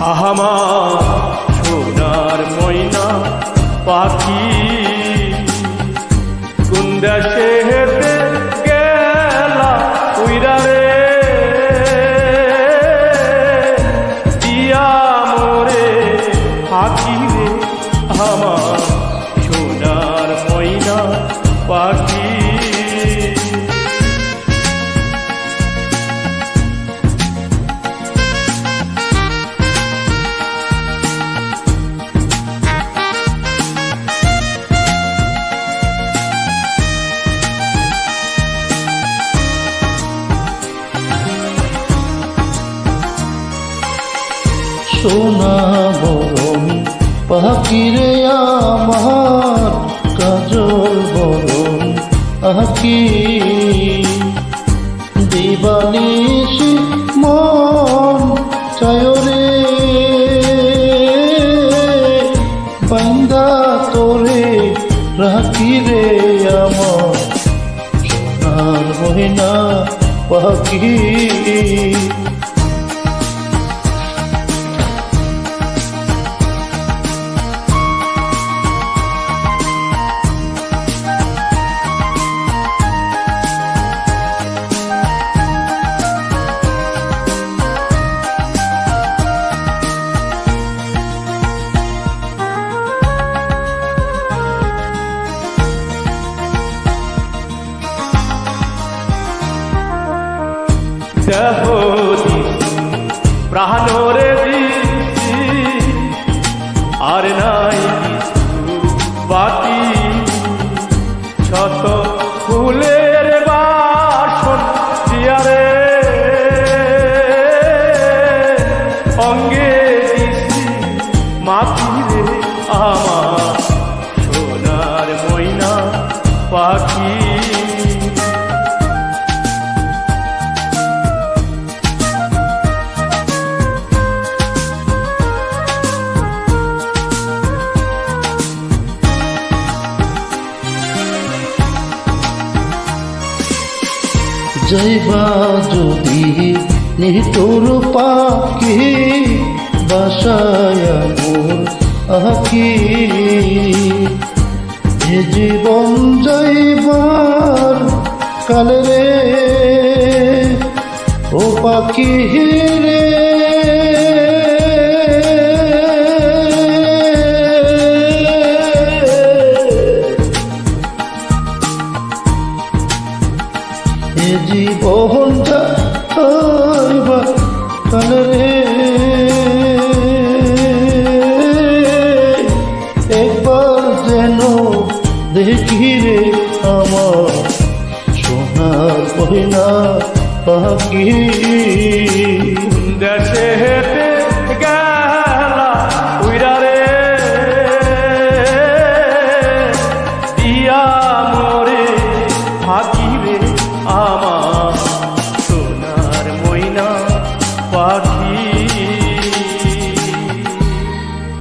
আহামার সোনার ময়না পাখি কোন সোনা বরণ, পাখিরে আমার কাজল বরণ আকি দিবানিসি মন চায়রে বান্দা তোরে রাখি রে আমার। সোনার মহিনা পাখি। দেহ দিছি প্রাণরে দিছি আর নাই বাকি। শত ফুলের বাসন দিয়ারে অঙ্গে দিছি মাথিরে যাইবা যদি নিটোর পাখি বাসায় মোর আখি এ জীবন যাইবার কালে ও পাখি রে এ জীবন যাইবা কালে রে। একবার যেন দেখি রে আমার সোনার পহিনা পাখি। দেশে